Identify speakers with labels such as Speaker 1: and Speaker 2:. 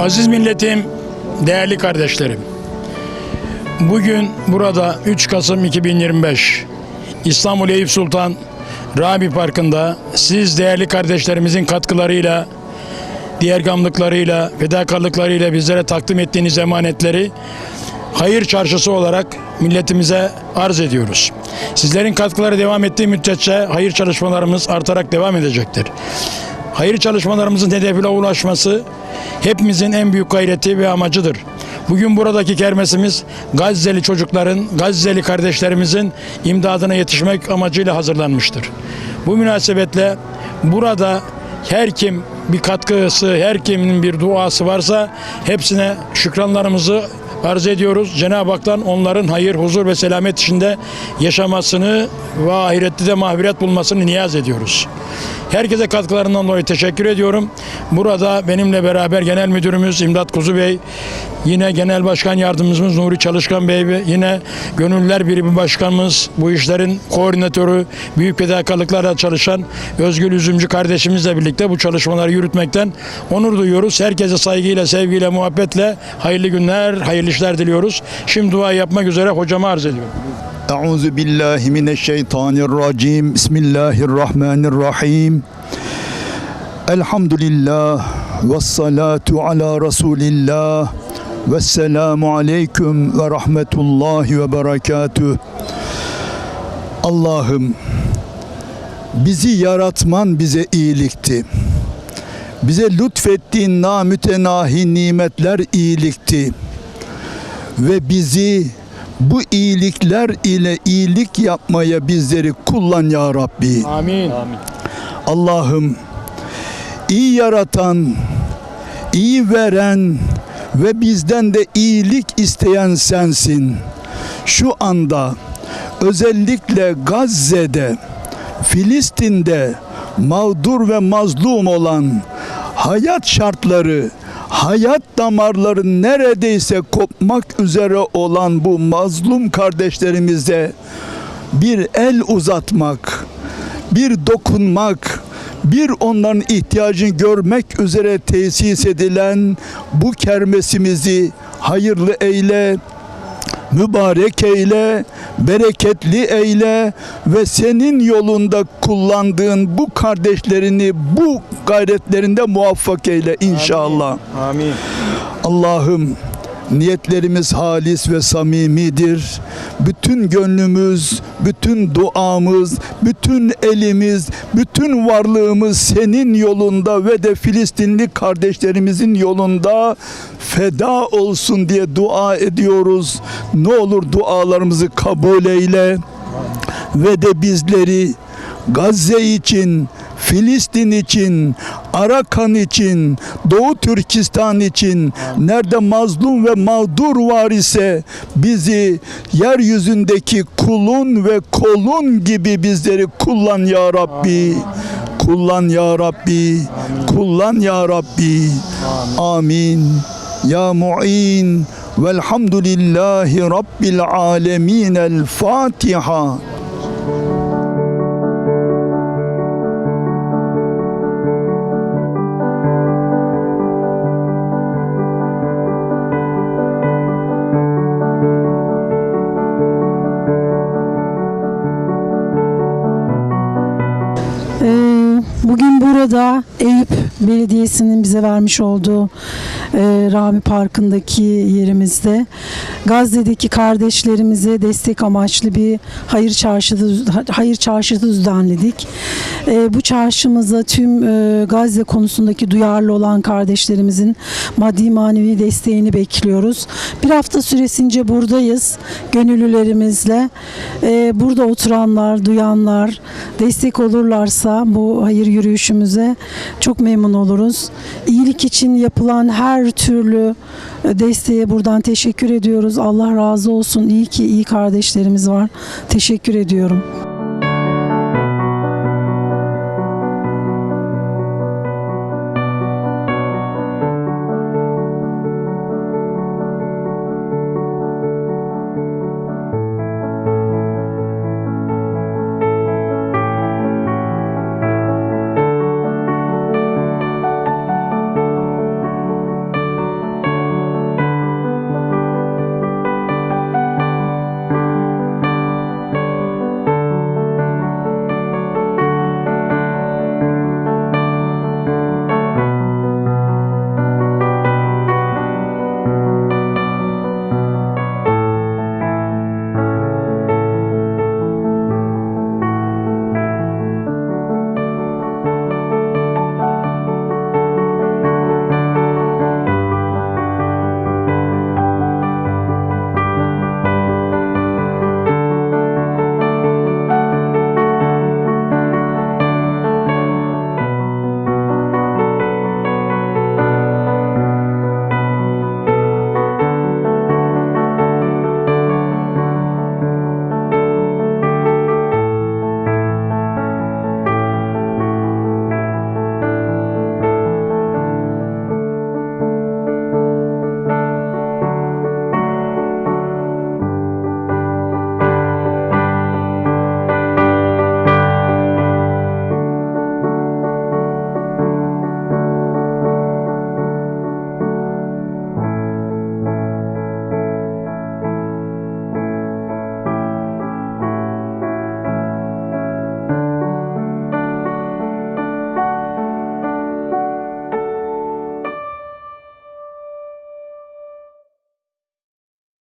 Speaker 1: Aziz milletim, değerli kardeşlerim. Bugün burada 3 Kasım 2025 İstanbul Eyüp Sultan Rabi Parkı'nda siz değerli kardeşlerimizin katkılarıyla, diğer gamlıklarıyla, fedakarlıklarıyla bizlere takdim ettiğiniz emanetleri hayır çarşısı olarak milletimize arz ediyoruz. Sizlerin katkıları devam ettiği müddetçe hayır çalışmalarımız artarak devam edecektir. Hayır çalışmalarımızın hedefine ulaşması hepimizin en büyük gayreti ve amacıdır. Bugün buradaki kermesimiz Gazze'li çocukların, Gazze'li kardeşlerimizin imdadına yetişmek amacıyla hazırlanmıştır. Bu münasebetle burada her kim bir katkısı, her kimin bir duası varsa hepsine şükranlarımızı arz ediyoruz. Cenab-ı Hak'tan onların hayır, huzur ve selamet içinde yaşamasını ve ahirette de mahviret bulmasını niyaz ediyoruz. Herkese katkılarından dolayı teşekkür ediyorum. Burada benimle beraber Genel Müdürümüz İmdat Kuzu Bey, yine Genel Başkan Yardımcımız Nuri Çalışkan Bey ve yine Gönüllüler Birimi Başkanımız, bu işlerin koordinatörü, büyük fedakarlıklarla çalışan Özgül Üzümcü kardeşimizle birlikte bu çalışmaları yürütmekten onur duyuyoruz. Herkese saygıyla, sevgiyle, muhabbetle hayırlı günler, hayırlı işler diliyoruz. Şimdi dua yapmak üzere hocama arz ediyorum.
Speaker 2: Euzu billahi mineşşeytanirracim. Bismillahirrahmanirrahim. Elhamdülillah ve salatu ala Resulillah ve selamu aleyküm ve rahmetullahi ve berekatüh. Allah'ım bizi yaratman bize iyilikti. Bize lütfettiğin namütenahi nimetler iyilikti. Ve bizi bu iyilikler ile iyilik yapmaya bizleri kullan ya Rabbi.
Speaker 1: Amin.
Speaker 2: Allah'ım iyi yaratan, iyi veren ve bizden de iyilik isteyen sensin. Şu anda özellikle Gazze'de, Filistin'de mağdur ve mazlum olan hayat şartları, hayat damarları neredeyse kopmak üzere olan bu mazlum kardeşlerimize bir el uzatmak, bir dokunmak, bir onların ihtiyacını görmek üzere tesis edilen bu kermesimizi hayırlı eyle, mübarek eyle, bereketli eyle ve senin yolunda kullandığın bu kardeşlerini bu gayretlerinde muvaffak eyle inşallah.
Speaker 1: Amin.
Speaker 2: Allah'ım niyetlerimiz halis ve samimidir. Bütün gönlümüz, bütün duamız, bütün elimiz, bütün varlığımız senin yolunda ve de Filistinli kardeşlerimizin yolunda feda olsun diye dua ediyoruz. Ne olur dualarımızı kabul eyle ve de bizleri Gazze için, Filistin için, Arakan için, Doğu Türkistan için nerede mazlum ve mağdur var ise bizi yeryüzündeki kulun ve kolun gibi bizleri kullan ya Rabbi. Kullan ya Rabbi. Kullan ya Rabbi. Amin. Ya mu'in velhamdülillahi rabbil alemin. El Fatiha.
Speaker 3: Burada Eyüp Belediyesi'nin bize vermiş olduğu Rami Parkı'ndaki yerimizde Gazze'deki kardeşlerimize destek amaçlı bir hayır çarşısı hayır çarşısı düzenledik. E, bu çarşımıza tüm e, Gazze konusundaki duyarlı olan kardeşlerimizin maddi manevi desteğini bekliyoruz. Bir hafta süresince buradayız gönüllülerimizle. E, burada oturanlar, duyanlar destek olurlarsa bu hayır yürüyüşümüze çok memnun oluruz. İyilik için yapılan her türlü desteğe buradan teşekkür ediyoruz. Allah razı olsun. İyi ki iyi kardeşlerimiz var. Teşekkür ediyorum.